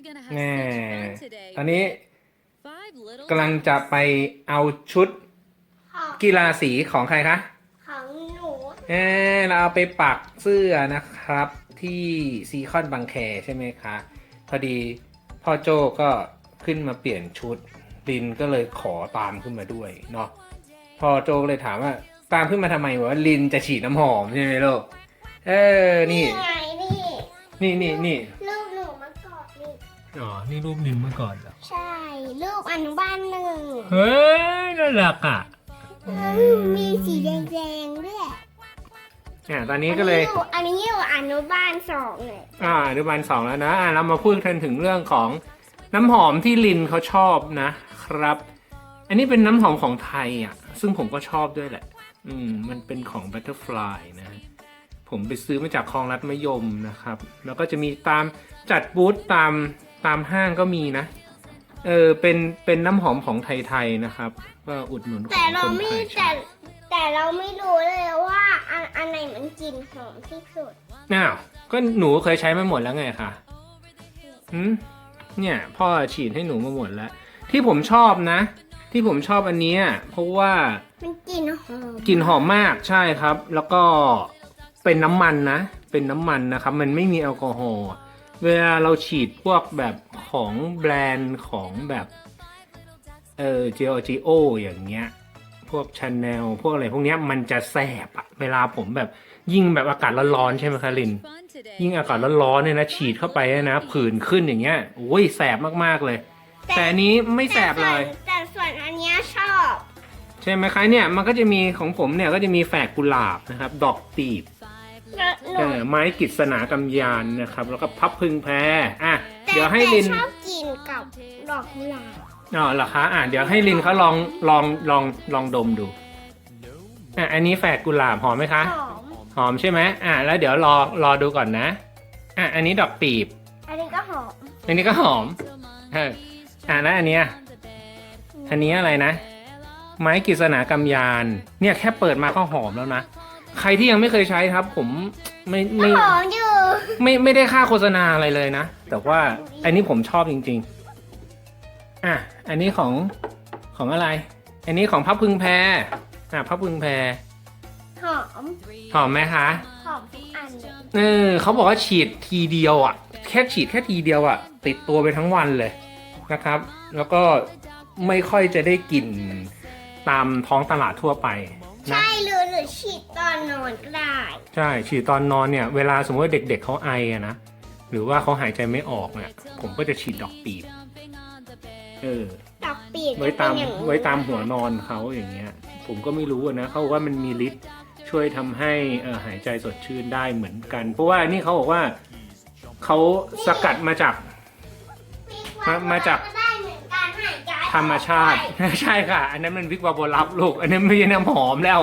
We're gonna have แน่ such fun today. ตอนนี้ Five little กำลังจะไปเอาชุดของกีฬาสีของใครคะของหนูเออเราเอาไปปักเสื้อนะครับ ที่ซีคอนบางแคใช่ไหมคะ พอดีพ่อโจก็ขึ้นมาเปลี่ยนชุดลินก็เลยขอตามขึ้นมาด้วยเนาะพ่อโจก็เลยถามว่าตามขึ้นมาทำไมวะลินจะฉีดน้ำหอมใช่ไหมลูกเออนี่ ไงนี่นี่นี่นี่รูปหนูมากอดนี่ อ๋อ นี่รูปลินเมื่อก่อนเหรอใช่ รูปอนุบาลหนึ่งเฮ้ยน่ารักอะมีสีแดงๆด้วยอ่าตอนนี้ก็เลย อันนี้อยู่อนุบาลสองเลยอ่าอนุบาลสองแล้วนะอ่าเรามาพูดกันถึงเรื่องของน้ำหอมที่ลินเขาชอบนะครับ อันนี้เป็นน้ำหอมของไทยอะ ซึ่งผมก็ชอบด้วยแหละ อืม มันเป็นของ Butterfly นะ ผมไปซื้อมาจากคลองรัดมะยมนะครับ แล้วก็จะมีตามจัดบูธตาม ตามห้างก็มีนะ เออเป็นเป็นน้ำหอมของไทยๆนะครับ ก็อุดหนุนของแต่เราคนไม่ไทยแต่แต่เราไม่รู้เลยว่าอันอันไหนมันกลิ่นหอมที่สุด อ้าวก็หนูเคยใช้มาหมดแล้วไงคะอืมเนี่ย พ่อฉีดให้หนูมาหมดแล้ว ที่ผมชอบนะ ที่ผมชอบอันเนี้ยเพราะว่า มันกลิ่นหอมกลิ่นหอมมากใช่ครับ แล้วก็เป็นน้ำมันนะ เป็นน้ำมันนะครับ มันไม่มีแอลกอฮอล์ เวลาเราฉีดพวกแบบของแบรนด์ของแบบเออ g o g o อย่างเงี้ย พวกชาแนลพวกอะไรพวกเนี้ยมันจะแสบอะเวลาผมแบบยิ่งแบบอากาศร้อนๆใช่ไหมคะลิน fun today. ยิ่งอากาศร้อนๆเนี่ยนะฉีดเข้าไปเนี่ยนะผื่นขึ้นอย่างเงี้ยโอ้ยแสบมากๆเลย แต่อันนี้ไม่แสบเลย แต่ส่วนอันเนี้ยชอบ ใช่ไหมคะเนี่ยมันก็จะมีของผมเนี่ยก็จะมีแฝกกุหลาบนะครับ ดอกตีบ Five แล้วหนูเออไม้กฤษณากำยานนะครับ แล้วก็พับพึงแพรอะแต่เดี๋ยวให้แต่ลินชอบกินกับดอกกุหลาบอ๋อเหรอคะอะเดี๋ยวให้ลินเขาลองลองลองลองดมดูอะอันนี้แฝกกุหลาบหอมไหมคะ หอมหอมใช่ไหมอะแล้วเดี๋ยวรอรอดูก่อนนะอะอันนี้ดอกตีบ อันนี้ก็หอมอันนี้ก็หอม till month เอออะแล้วอันเนี้ย on the bed. อันนี้อะไรนะ ไม้กฤษณากำยาน เนี่ยแค่เปิดมาก็หอมแล้วนะ ใครที่ยังไม่เคยใช้ครับ ผมไม่ไม่ หอมอยู่ไม่ไม่ได้ค่าโฆษณาอะไรเลยนะ แต่ว่าอันนี้ผมชอบจริง ๆ อะ อันนี้ของของอะไร อันนี้ของพับพึงแพรอะพับพึงแพรหอม หอมไหมคะหอมทุกอันเลยเออเขาบอกว่าฉีดทีเดียวอะ แค่ฉีดแค่ทีเดียวอะ ติดตัวไปทั้งวันเลยนะครับ แล้วก็ไม่ค่อยจะได้กลิ่นตามท้องตลาดทั่วไปนะ ใช่หรือห รือฉีดตอนนอนก็ได้ ใช่ฉีดตอนนอนเนี่ยเวลาสมมติว่าเด็ก ๆเขาไออะนะหรือว่าเขาหายใจไม่ออกเนี่ยผมก็จะฉีดดอกปีบ Jumping on the bed. เออดอกปีดไว้ตามจะเป็นอย่งนี้ไว้ตามหัวนอนเขาอย่างเงี้ย ผมก็ไม่รู้อะนะเขาบอกว่ามันมีฤทธิ์ช่วยทำให้เอ่อหายใจสดชื่นได้เหมือนกัน เพราะว่านี่เขาบอกว่าเขาสกัดมาจากมามาจากก็ได้เหมือนการหายใจธรรมชาติ ใช่ค่ะ อันนั้นมันวิกวาโบลับลูก อันนั้นไม่ใช่น้ำหอมแล้ว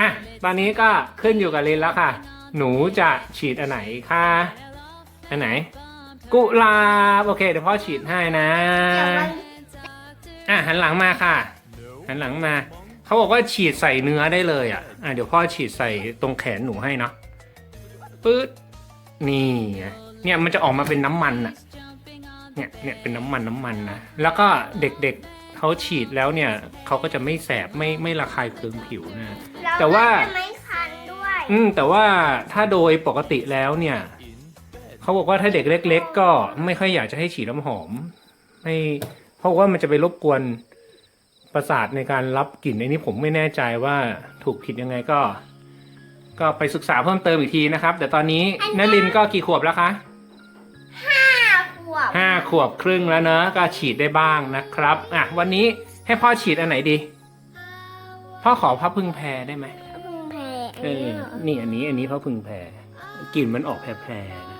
อะ ตอนนี้ก็ขึ้นอยู่กับลินแล้วค่ะ หนูจะฉีดอันไหนคะอันไหน กุหลาบโอเคเดี๋ยวพ่อฉีดให้นะ อะหันหลังมาค่ะ หันหลังมา เขาบอกว่าฉีดใส่เนื้อได้เลยอะอะเดี๋ยวพ่อฉีดใส่ตรงแขนหนูให้เนาะปื๊ดนี่เนี่ยมันจะออกมาเป็นน้ำมันอะเนี่ยเนี่ยเป็นน้ำมันน้ำมันนะแล้วก็เด็กๆ เขาฉีดแล้วเนี่ยเขาก็จะไม่แสบไม่ไม่ระคายเคืองผิวนะแล้วแต่ว่าจะไม่คันด้วยอืมแต่ว่าถ้าโดยปกติแล้วเนี่ยเขาบอกว่าถ้าเด็กเล็ก ๆ ก็ไม่ค่อยอยากจะให้ฉีดน้ำหอมไม่เพราะว่ามันจะไปรบกวนประสาทในการรับกลิ่นในนี้ผมไม่แน่ใจว่าถูกผิดยังไงก็ ก็ไปศึกษาเพิ่มเติมอีกทีนะครับ แต่ตอนนี้นลินก็กี่ขวบแล้วคะห้าข วบห้าขวบครึ่งแล้วเนอะก็ฉีดได้บ้างนะครับอะวันนี้ให้พ่อฉีดอันไหนดี พ่อขอพับพึ่งแพรได้ไหมพึ่งแพ้อันเออนี้เหรอนี่อันนี้อันนี้พ่อพึ่งแพรกลิ่นมันออกแพรๆนะ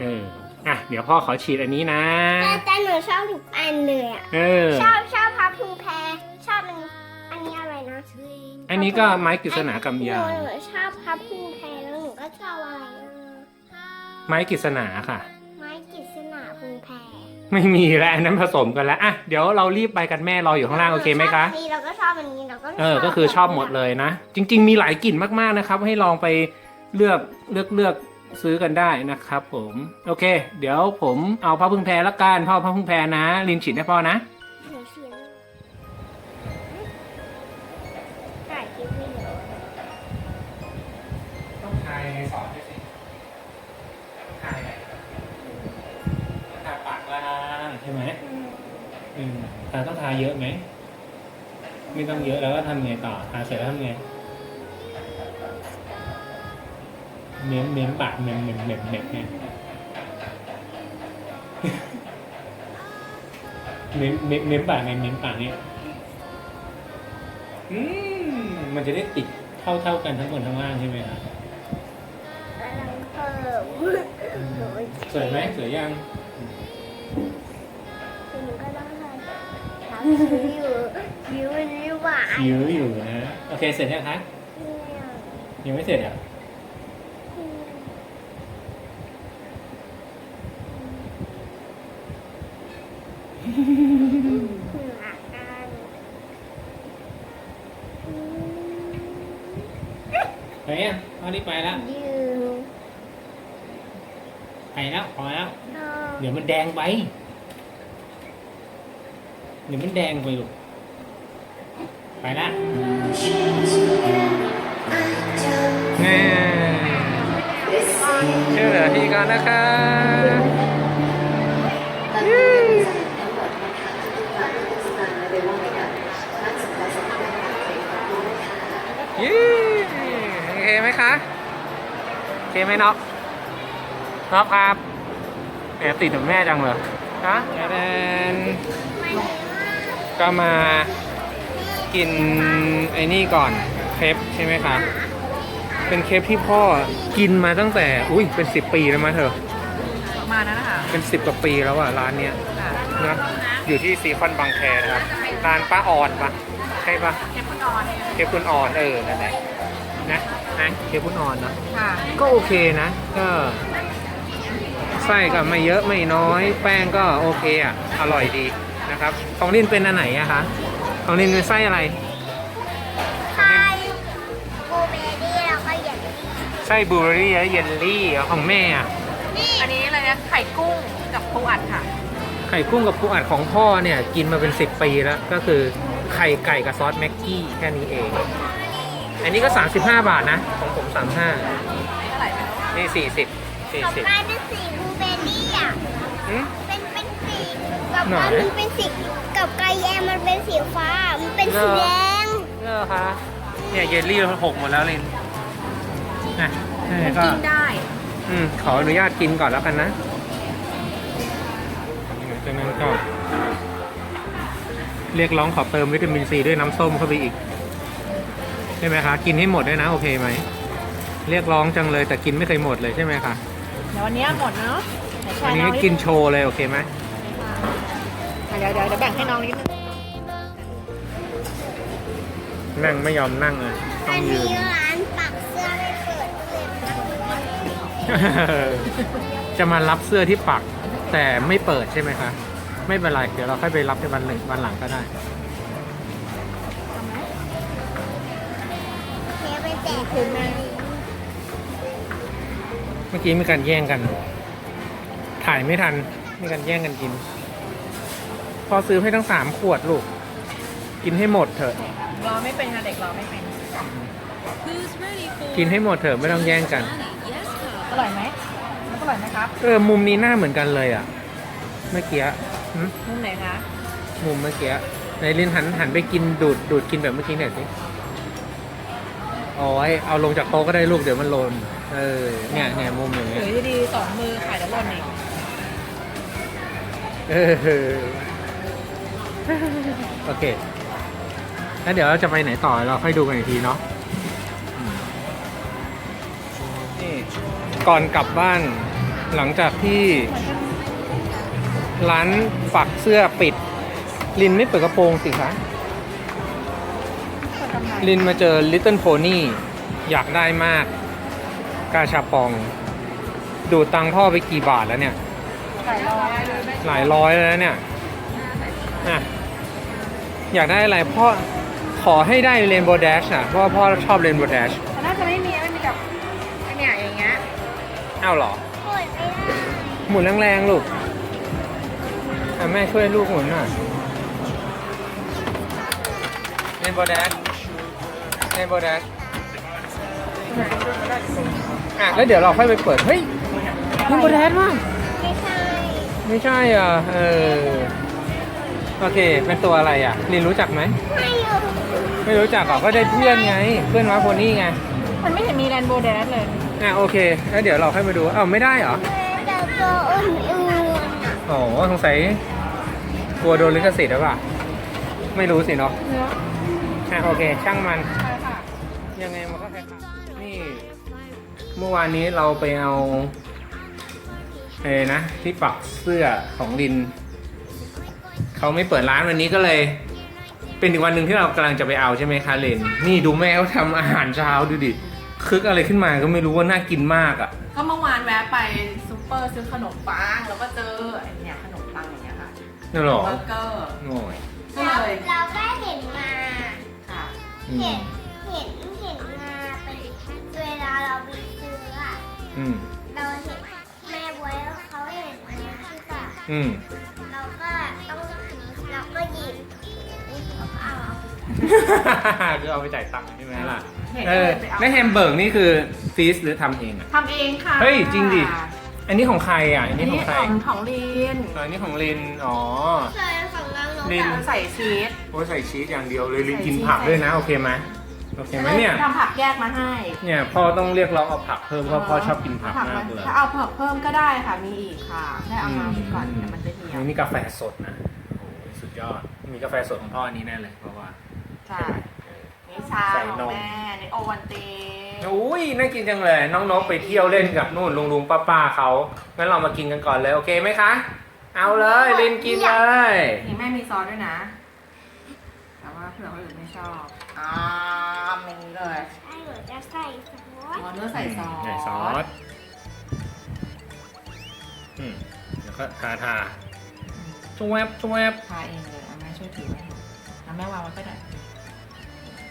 เอออะเดี๋ยวพ่อขอฉีดอันนี้นะ แต่แต่หนูชอบทุกอันเลยอะเออชอบชอบพับพึ่งแพ้ชอบอันอันนี้อะไรนะอันนี้ก็ไม้กฤษณากำยานหนูชอบพับพึ่งแพ้แล้วหนูก็ชอบอะไรนะไม้กฤษณาค่ะไม้กฤ ษณาพึ่งแพ้ไม่มีแล้วอันนั้นผสมกันแล้วอะเดี๋ยวเรารีบไปกันแม่รออยู่ข้างล่างโอเคไหมคะ ชอบอันนี้เราก็ชอบอันนี้เราก็เออ ก็คือชอบหมดเลยนะ จริง ๆ มีหลายกลิ่นมากๆนะครับ ให้ลองไปเลือกเลือกเลือกซื้อกันได้นะครับ ผม โอเค เดี๋ยวผมเอาผ้าพึ่งแพรละกันพ่อผ้าพึ่งแพรนะลินฉีดให้พ่อนะ ทาต้องทาเยอะไหม ไม่ต้องเยอะแล้วก็ทำไงต่อทาเสร็จแล้วทำไงเม้มเม้มปากเม้มเม้มเม้มเม้มไงเม้มเม้มเม้มปากไงเม้มปากเนี่ยอืมมันจะได้ติดเท่าเท่าๆกันทั้งบนทั้งล่างใช่ไหมครับกำลังเพิ่มหนูสวยไหมสวยยังำทำคิ้วอยู่คิ้วมันไม่หวานคิ้วอยู่นะโอเคเสร็จยังคะยังไม่เสร็จอะหนักกันไปยังพอรีบไปแล้วยืมไปแล้วพอแล้วนอนเดี๋ยวมันแดงไป เดี๋ยวมันแดงไปลูกไปละแน่ช่วยเหลือพี่ก่อนนะคะยี่โอเคไหมคะโอเคไหมน็อกน็อกครับแอบติดกับแม่จังเลยฮะแดน ก็มากินไอ้นี่ก่อนเครปใช่ไหมคะ เป็นเครปที่พ่อกินมาตั้งแต่ อุ้ยเป็นสิบปีแล้วมาเถอะประมาณนั้นนะคะเป็นสิบกว่าปีแล้วอะร้านเนี้ยค่ะนะอยู่ที่ซีคอนบางแคนะครับร้านป้าออนปะใช่ปะเทปพุนอนเนี่ยเคปคุณออนเออนั่นแหละนะนะเคปคุณออนเนอะค่ะก็โอเคนะก็ไส้ก็ไม่เยอะไม่น้อย แป้งก็โอเคอะอร่อยดีนะ ครับ ของลินเป็นอันไหนอะคะ ของลินเป็นไส้อะไรไข่บลูเบอร์รี่แล้วก็เยลลี่ไส้บลูเบอร์รี่และเยลลี่ของแม่อะนี่อันนี้อะไรนะไข่กุ้งกับปูอัดค่ะ ไข่กุ้งกับปูอัดของพ่อเนี่ย กินมาเป็น10ปีแล้ว ก็คือไข่ไก่กับซอสแม็กกี้แค่นี้เอง อันนี้ก็ 35 บาทนะ ของผม 35เท่าไหร่ไม่รู้นี่40กับ40กลายเป็นสีบลูเบอร์รี่อะ อืมเป็นเป็นสี กับไหนกลายมันเป็นสีกับไก่แยมมันเป็นสีฟ้า มันเป็นสีแดงเออคะเนี่ยเยลลี่หกหมดแล้วลินนะนี่ก็ กินได้ อืม ขออนุญาตกินก่อนแล้วกันนะจากนั้นก็ เรียกร้องขอเติมวิตามินซีด้วยน้ำส้มเข้าไปอีก ใช่ไหมคะ กินให้หมดด้วยนะ โอเคไหม เรียกร้องจังเลยแต่กินไม่เคยหมดเลยใช่ไหมคะ เดี๋ยววันนี้หมดเนาะเดี๋ยวแชอันร์นี้น้องกินโชว์เลยโอเคไหมอะเดี๋ยวเดี๋ยวเดี๋ยวแบ่งให้น้องนิดนึงนั่งไม่ยอมนั่งเลยต้ออังนยืนี้น ร้านปักเสื้อไม่เปิดเลยจะมารับเสื้อที่ปัก แต่ไม่เปิดใช่ไหมคะ ไม่เป็นไรเดี๋ยวเราค่อยไปรับในวันหนึ่งวันหลังก็ได้ เทไปแจกคือแม่เมื่อกี้มีการแย่งกัน ถ่ายไม่ทันมีการแย่งกันกินพ อซื้อให้ทั้งสามขวดลูก กินให้หมดเถอะ รอไม่เป็นค่ะเด็กรอไม่เป็น Who's ready for กินให้หมดเถอะไม่ต้องแย่งกัน Johnny? Yes, อร่อยไหมมันอร่อยไหมครับ เออ มุมนี้หน้าเหมือนกันเลยอะ เมื่อกี้หึมุมไหนคะ มุมเมื่อกี้ในลินหันหันไปกินดูดดูดกินแบบเมื่อกี้หน่อยสิโอ้ยเอาลงจากโต๊ะก็ได้ลูกเดี๋ยวมันหล่นเออเนี่ยเนี่ยมุมอย่างเงี้ย ถือดีๆสองมือขายแล้วหล่นอีก เออ โอเค แล้วเดี๋ยวเราจะไปไหนต่อเราค่อยดูกันอีกทีเนาะอืมนี่ก่อนกลับบ้านหลังจากที่ร้านปักเสื้อปิด ลินไม่เปิดกระโปรงสิคะคนทำไมลินมาเจอ Little Pony อยากได้มาก กาชาปอง ดูดตังค์พ่อไปกี่บาทแล้วเนี่ยขายร้อยเลยหลายร้อยแล้วเนี่ยอะ อยากได้อะไรพ่อขอให้ได้เรนโบว์ Dash อะเพราะว่าพ่อชอบเรนโบว์ Dash แต่น่าจะไม่มีไม่มีกับไอเนี่ยอย่างเงี้ยอ้าวเหรอกดไม่ได้หมุนแรงๆลูกอะแม่ช่วยลูกหมุนหน่อยเล่นโบแดนเล่นโบแดนอะแล้วเดี๋ยวเราค่อยไปเปิดเฮ้ยเล่นโบแดนมั้งไม่ใช่ ไม่ใช่อะเออ โอเค เป็นตัวอะไรอะลินรู้จักไหม ไม่อยู่ไม่รู้จักหรอก็ได้เพื่อนไง เพื่อนม้าโพนี่ไงมันไม่เห็นมีแรนโบว์แดนเลยอะโอเคแล้วเดี๋ยวเราค่อยมาดูเอ้าไม่ได้เหรอแต่ตัวอื่นๆอะอ๋อสงสัยกลัวโดนลิขสิทธิ์หรือเปล่าไม่รู้สิเนาะเนื้ออะโอเค ช่างมัน ใช่ค่ะยังไงมันก็คล้ายๆนี่ เมื่อวานนี้เราไปเอาเอ้นะ ที่ปักเสื้อของลิน เขาไม่เปิดร้านวันนี้ก็เลย เป็นอีกวันหนึ่งที่เรากำลังจะไปเอาใช่ไหมคะเลนนี่ดูแม่เขาทำอาหารเช้าดูดิคึกอะไรขึ้นมาก็ไม่รู้ว่าน่ากินมากอะ ก็เมื่อวานแวะไปซูเปอร์ซื้อขนมปังแล้วก็เจอไอ้เนี่ยขนมปังอย่างเงี้ยค่ะนั่นหรอเบอร์เกอร์โง่ยก็เราเลยเราก็เห็นมา ค่ะอืเห็มนเห็น เห็นมาเป็นเวลาเราไปซื้ออะอืมเราเห็นแม่บวยเขาเห็นมาใช่ปะอืม เราก็ต้องเราก็หยิบแล้วก็เอาคือเอาไปจ่ายตังค์ใช่ไหมล่ะเห็นเอก็อเลยไปเอาแล้วแฮมเบอร์กนี่คือฟีสหรือทำเองอะ ทำเองค่ะเฮ้ยจริงดิ อันนี้ของใครอะ อันอันี้นขอนี้งใครของของลีนอ๋ออันนี้ของลิน อ๋อเคยของเราลงลิน ใส่ชีสโอ้ยใส่ชีสอย่างเดียวเลยลินใส่กินชีสผักด้วยนะใส่โอเคไหมโอเคไหมเนี่ย ทำผักแยกมาให้เนี่ยพ่อต้องเรียกร้องเอาผักเพิ่มเพราะพ่อชอบกินผักมากเลย ถ้าเอาผักเพิ่มก็ได้ค่ะ มีอีกค่ะแค่เอามาก่อนเดี๋ยวมันจะเหี่ ยวนี่กาแฟสดนะโอ้โหสุดยอด มีกาแฟสดของพ่ออันนี้แน่เลยเพราะว่าใช่นี่ชาใส่ของนม แม่นี่โอวันตินอุ้ยน่ากินจังเลย น้องนกไปเที่ยวเล่นกับนู่นลุงลุงป้าป้าเขางั้นเรามากินกันก่อนเลยโอเคไหมคะ เอาเลยลินกินเลย นี่แม่มีซอสด้วยนะ แต่ว่าเผื่อคนอื่นไม่ชอบอ่าอย่างนี้เลยใช่หนูจะใส่ซอสอ๋อเนื้อใส่ซอสใส่ซอส อืม แล้วก็ทาทา ชวบชวบทาเองเลยเอาแม่ช่วยถือไว้เอาแม่วางไว้ก็ได้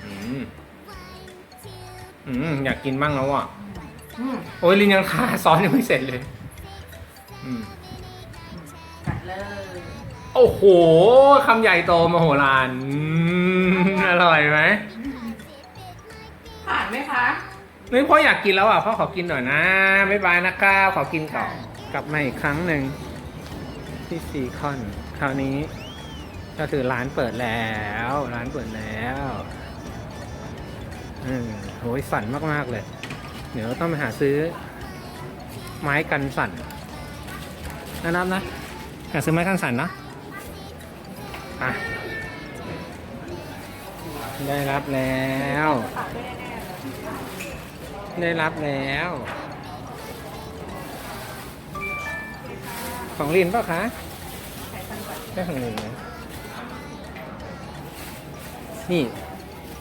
อืมอืมอยากกินบ้างแล้วอะ อืมโอ้ยลินยังทาซอสยังไม่เสร็จเลย อืมกัดเลยโอ้โหคำใหญ่โตมโหฬารอืมอร่อยไหมผ่านไหมคะเฮ้ยพ่ออยากกินแล้วอะพ่อขอกินหน่อยนะบ๊ายบายนะครับขอกินก่อนกลับมาอีกครั้งหนึ่ง ที่ซีคอน คราวนี้ก็คือร้านเปิดแล้ว ร้านเปิดแล้วอืมโหยสั่นมาก ๆ เลย เดี๋ยวต้องไปหาซื้อ ไม้กันสั่นนะนับนะหาซื้อไม้กันสั่นนะอะได้รับแล้ว ได้รับแล้ว ของลินเปล่ะคะใส่ตันก่อนได้ของลินนะนี่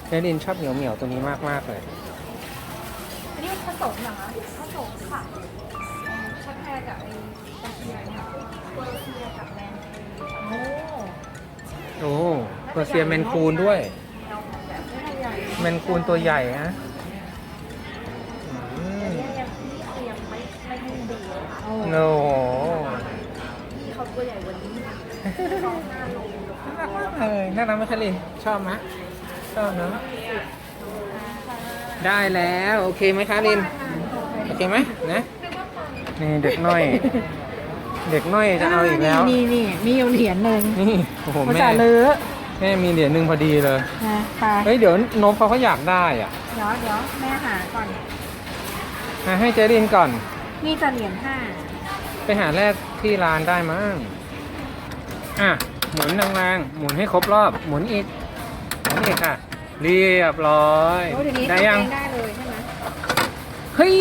แม่ลินชอบเหนียวเหนียวๆตัวนี้มากมากๆเลย อันนี้ผสมเหรอคะผสมค่ะชักแพรกับไอ้ตะเกียบเนี่ยโคลเซียกับแมนโอ้โอ้เปอร์เซียแมนคูนด้วยแนวของแบบไม่ใหญ่แมนคูนตัวใหญ่ฮะอืมยังที่เตรียมไม่ไม่ให้ดีเลยค่ะโอ้ น่ารักมากเลยน่ารักไหมคะลินชอบไหมชอบเนอะได้แล้วโอเคไหมคะลินโอเคไหมนะนี่เด็กน้อย เด็กน้อยจะเอาอีกแล้วนี่นี่มีอยู่เหรียญหนึ่งนี่โอ้โหภาแม่ษาลือแม่มีเหรียญหนึ่งพอดีเลยนะค่ะเฮ้ยเดี๋ยวนบเขาก็อยากได้อะเดี๋ยวเดี๋ยวแม่หาก่อนอะให้เจรินก่อนนี่จะเหรียญห้าไปหาแรกที่ร้านได้มั้ง อะหมุนแรงๆหมุนให้ครบรอบ หมุนอีก หมุนอีกค่ะ เรียบร้อย โอ้เดี๋ยวนี้ได้ทำเอยัง งได้เลยใช่ไหมเฮ้ย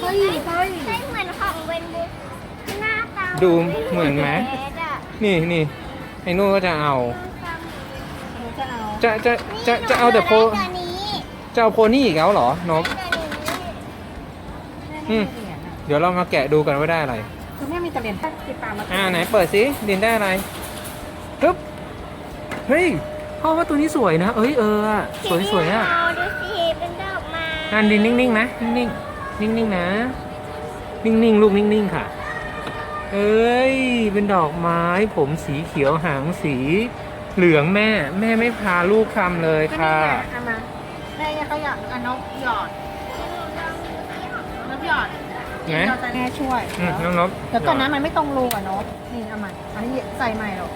เฮ้ยเฮ้ยใช่เหมือนของเวนบุ๊หน้าตาดูเหมือนไหมแดดอะนี่นี่ไอ้นู่นก็จะเอาจะเอาจะจะจะจะเอาแต่โพนี่หนูได้ตัวนี้จะเอาโพนี่อีกแล้วเหรอนบตัวนี้ อืม เหรียญอะเดี๋ยวเรามาแกะดูกันว่าได้อะไร คือแม่มีแต่เหรียญตั้งติดตามมาอ่าไหนเปิดสิดินได้อะไรปึ๊บเฮ้ยพ่อว่าตัวนี้สวยนะเอ้ยเอออะสวยสวยอะเอาดูสิเป็นดอกไม้อ่านดินนิ่งๆนะนิ่งๆนิ่งๆนะ นิ่งๆลูกนิ่งๆค่ะ เอ้ยเป็นดอกไม้ ผมสีเขียวหางสี เหลืองแม่ แม่ไม่พาลูกทำเลยก็นี่ค่ะไงเอามาแม่ยังก็อยากเอานกหยอดนกหยอด ไหน เราจะแม่ช่วยอืมน้องนบเดี๋ยวก่อนนะมันไม่ตรงรูอะนกนี่เอามาอันนี้ใส่ใหม่หรอก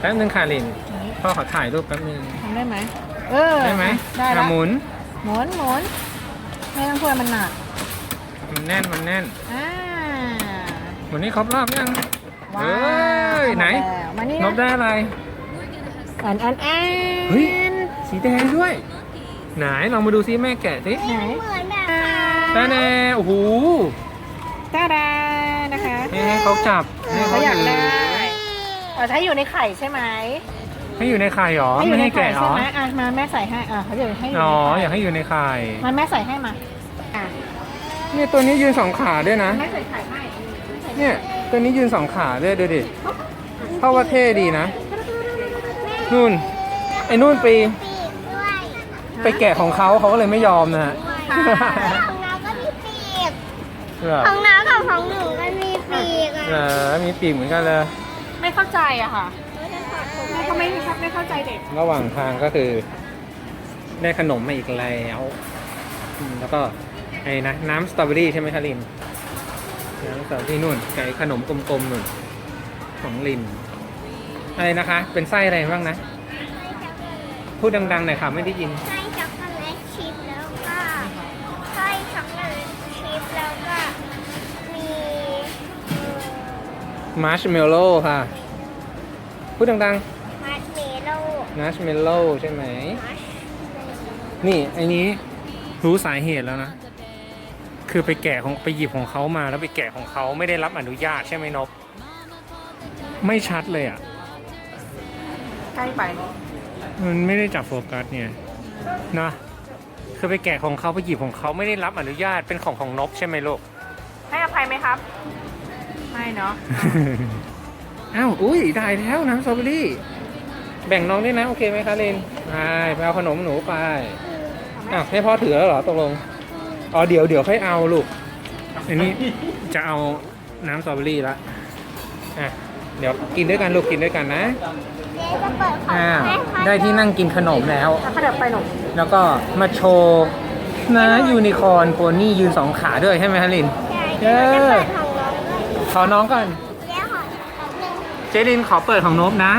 แป๊บนึงค่ะลินพ่อขอถ่ายรูปแป๊บนึงทำได้ไหมเออได้ไหมได้อะแล้วหมุนหมุนหมุนไม่ต้องช่วยมันหนักมันแน่นมันแน่นอ่าหมุนนี่ครบรอบยัง ว้าเอ้ยไหนแล้วมานี่นบได้อะไร อันอันอันเฮ้ย สีแดงด้วย ไหนลองมาดูซิแม่แกะสิ ไหน เหมือนแบบ ตาแน่โอ้โหตาดานะคะให้ให้เขาจับให้เขาเขาอยากถือได้เอาถ้าอยู่ในไข่ใช่ไหมให้อยู่ในไข่หรออไม่ยู่ในให้ไข่แกะหรใช่อ ไหมอะมาแม่ใส่ให้อะเขาจะให้อยู่อ๋อ ในไข่อยากให้อยู่ในไข่มันแม่ใส่ให้มาอะเนี่ยตัวนี้ยืนสองขาด้วยนะ แม่ใส่ไข่ให้เนี่ย ตัวนี้ยืนสองขาด้วยดูดิเพราะว่าเท่ดีนะ นู่น ไอ้นู่นไป ปีกด้วยไปแกะของเขาเขาก็เลยไม่ยอมนะฮะของน้าก็มีปีก เหรอของน้ากับของหนูก็มีปีกอะเหรอมีปีกเหมือนกันเลยไม่เข้าใจอะค่ะแม่ก็ไม่ครับไม่เข้าใจเด็ก ระหว่างทางก็คือ ได้ขนมมาอีกแล้วอืมแล้วก็ไอ้นะน้ำสตรอเบอรี่ใช่ไหมคะลินน้ำสตรอเบอรี่นู่นไก่ขนมกลมๆนู่นของลินอะไรนะคะ เป็นไส้อะไรบ้างนะ พูดดังๆหน่อยค่ะไม่ได้ยิน ไส้ มาร์ชเมลโล่ค่ะ พูดดังมัดเมโล่ๆมาร์ชเมลโล่ใช่ไหม มัชนี่ไอ้นี้รู้สาเหตุแล้วนะ คือไปแกะของไปหยิบของเขามาแล้วไปแกะของเขาไม่ได้รับอนุญาตใช่ไหมนบไม่ชัดเลยอะ ใกล้ไปมันไม่ได้จับโฟกัสเนี่ยนะคือไปแกะของเขาไปหยิบของเขาไม่ได้รับอนุญาตเป็นของของนบใช่ไหมลูกให้อภัยไหมครับ ไม่เนาะอ้าวอุ้ยได้แล้วน้ำสตรอเบอรี่ แบ่งน้องด้วยนะ โอเคไหมคะเลนไปไปเอาขนมหนูไปอ้าวให้พ่อถือแล้วเหรอตกลงอ๋อเดี๋ยวเดี๋ยวค่อยเอาลูกอันนี้จะเอาน้ำสตรอเบอรี่ละอะเดี๋ยวกินด้วยกันลูกกินด้วยกันนะเจ๊จะเปิดของอ่าให้ค่ะได้ที่นั่งกินขนมแล้วถ้าเขาเดินไปหนูแล้วก็มาโชว์นะยูนิคอร์นโพนี่ยืนสองขาด้วยใช่ไหมฮะลิน ใช่เจ๊จะเปิดของน้องด้วย ขอน้องก่อนเจ๊ขอแป๊บนึงเจลินขอเปิดของนบนะ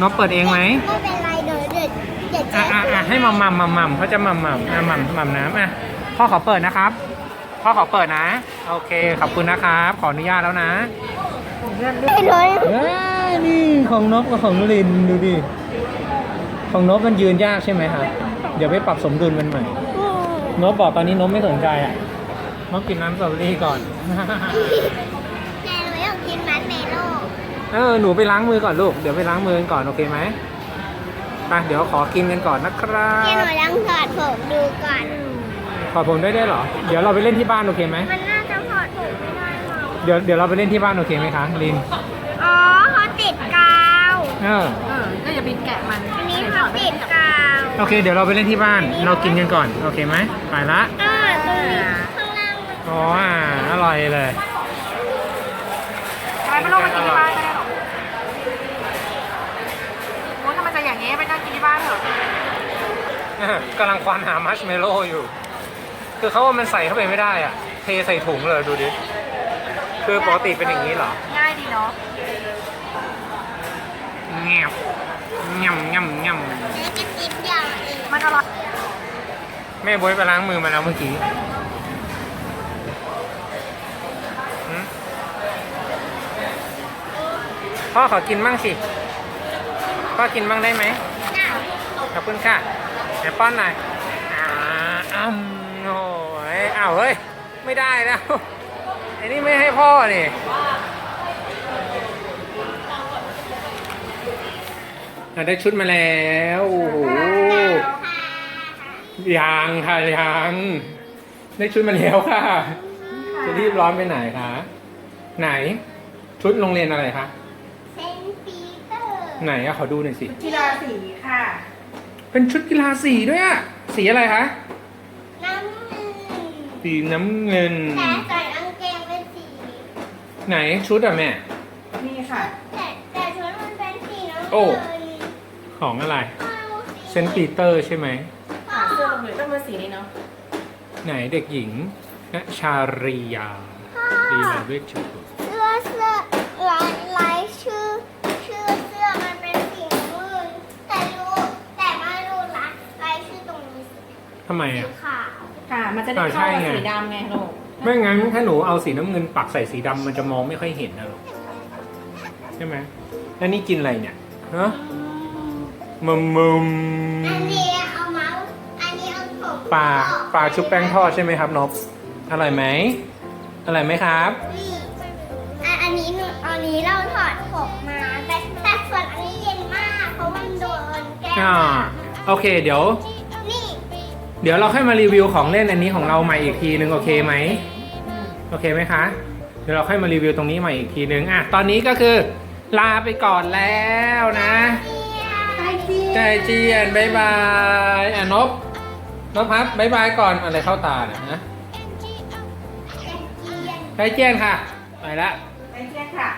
นบเปิดเองไหมไม่เป็นไรเดี๋ยวเดี๋ยวเดี๋ยวเจ๊อะอะอะให้มัมมัมมัมมัมเขาจะมัมมัมอะมัมมัมน้ำอะพ่อขอเปิดนะครับ พ่อขอเปิดนะ โอเคขอบคุณนะครับ ขออนุญาตแล้วนะไม่เลยเอ้ยนี่ของนบกับของนลินดูดิของนบมันยืนยากใช่ไหมครับเดี๋ยวไปปรับสมดุลมันใหม่นบบอกตอนนี้นบไม่สนใจอะนบกินน้ำสตรอเบอรี่ก่อน แม่หนูอยากกินมัดเมโล่ เออหนูไปล้างมือก่อนลูก เดี๋ยวไปล้างมือกันก่อนโอเคไหมไปเดี๋ยวขอกินกันก่อนนะครัเจ๊หนูบยังถอดผมดูก่อน ขอผมได้ได้วยเหรอ เดี๋ยวเราไปเล่นที่บ้านโอเคไหม มันน่าจะถอดผมไม่ได้หรอกเดี๋ยวเดี๋ยวเราไปเล่นที่บ้านโอเคไหมคะลิน อ๋อเขาติดกาว เออ เออ ก็อย่าบินแกะมันอันนี้เขาติดกาวโอเค เดี๋ยวเราไปเล่นที่บ้าน เรากินกันก่อนโอเคไหมไปละ อ่าตรงนี้ข้างล่างมัน อ๋ออ่าอร่อยเลยอะไรไม่รู้มากินที่บ้านก็ได้หรอกโอ้ยถ้ามันจะอย่างนี้ไปนั่งกิน ที่บ้านเถอะกำลังควานหามัชเมลโล่อยู่ คือเขาว่ามันใส่เข้าไปไม่ได้อะเทใส่ถุงเลยดูดิ คือปกติเป็นอย่างนี้เหรอ ง่ายดีเนาะเงียบเงียบเงียบเงียบเจ๊จะกินอย่างอื่นมันอร่อยแม่บวยไปล้างมือมาแล้วเมื่อกี้หืมพ่อขอกินบ้างสิ พ่อกินบ้างได้ไหมน่ะ ขอบคุณค่ะเดี๋ยวป้อนหน่อยอ่าอ้ำโอ้ยอ้าวเฮ้ย ไม่ได้แล้วไอ้นี่ไม่ให้พ่อนี่อะได้ชุดมาแล้วโอ้โหยังค่ะยังได้ชุดมาแล้วค่ะ จะรีบร้อนไปไหนคะไหน ชุดโรงเรียนอะไรคะเซนปีเตอร์ไหนอะขอดูหน่อยสิกีฬาสีค่ะ เป็นชุดกีฬาสีด้วยอะสีอะไรคะน้ำเงินสีน้ำเงิน แต่ใส่กางเกงไปไหนชุดอะแม่ นี่ค่ะ แต่แต่ชุดมันเป็นสีน้ำโอ้ เงินของอะไรเอาสีเซนต์ปีเตอร์ใช่ไหม ค่ะเสื้อเหลืองต้องเป็นสีนี้เนาะ ไหนเด็กหญิงณชาริยารีมาเวชชุด เสื้อเสื้อลายลายชื่อ ชื่อเสื้อมันเป็นสีน้ำเงินแต่รู้แต่ไม่รู้ละลายชื่อตรงนี้สี ทำไมสีอะขาวค่ะ มันจะได้อ่าใช่เข้ากับไงสีดำไงลูกไม่งั้นถ้าหนูเอาสีน้ำเงินปักใส่สีดำมันจะมองไม่ค่อยเห็นนะลูกใช่ไหมแล้วนี่กินอะไรเนี่ยฮะมุมมุมอันนี้เอาเมาส์อันนี้เอาผมปลาออกปลาชุบแป้งทอดใช่ไหมครับนบอร่อยไหมอร่อยไหมครับ นี่อันอันนี้หนูอันนี้เราถอดผมมา แต่แต่ส่วนอันนี้เย็นมาก เพราะมันโดนแก้วอ่าโอเค เดี๋ยวนี่ เดี๋ยวเราค่อยมารีวิวของเล่นอันนี้ของเราใหม่อีกทีนึงโอเคไหมโอเคไหมคะ เดี๋ยวเราค่อยมารีวิวตรงนี้ใหม่อีกทีนึงอะตอนนี้ก็คือลาไปก่อนแล้วนะไอจีใจเจียนบายบายอะนบนบพัดบายบายก่อนอะไรเข้าตาเนี่ยนะเจียนใจเจียนค่ะไปละไปเที่ยงค่ะ